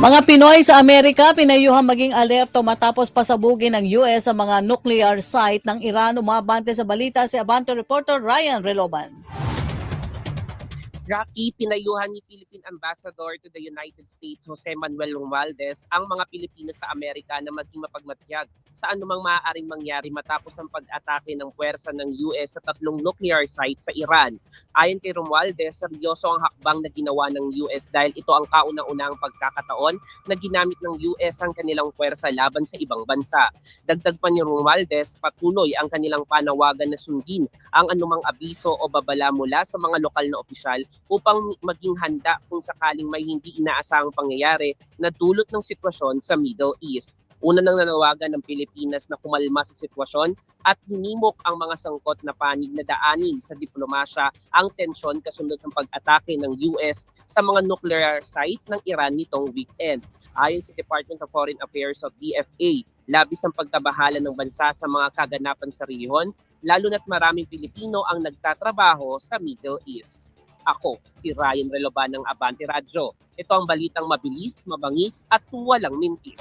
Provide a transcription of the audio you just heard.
Mga Pinoy sa Amerika pinayuhan maging alerto matapos pasabugin ng US sa mga nuclear site ng Iran. Umabante sa balita si Abante reporter Ryan Reloban. Rocky, pinayuhan ni Philippine Ambassador to the United States Jose Manuel Romualdez ang mga Pilipino sa Amerika na maging mapagmatyag sa anumang maaaring mangyari matapos ang pag-atake ng puwersa ng US sa tatlong nuclear sites sa Iran. Ayon kay Romualdez, seryoso ang hakbang na ginawa ng US dahil ito ang kauna-unahang pagkakataon na ginamit ng US ang kanilang puwersa laban sa ibang bansa. Dagdag pa ni Romualdez, patuloy ang kanilang panawagan na sundin ang anumang abiso o babala mula sa mga lokal na opisyal upang maging handa kung sakaling may hindi inaasahang pangyayari na dulot ng sitwasyon sa Middle East. Una nang nanawagan ng Pilipinas na kumalma sa sitwasyon at hinimok ang mga sangkot na panig na daanin sa diplomasya ang tensyon kasunod ng pag-atake ng US sa mga nuclear site ng Iran nitong weekend. Ayon sa Department of Foreign Affairs of DFA, labis ang pagkabahala ng bansa sa mga kaganapan sa rehiyon, lalo na't maraming Pilipino ang nagtatrabaho sa Middle East. Ako, si Ryan Reloban ng Abante Radyo. Ito ang balitang mabilis, mabangis at walang mintis.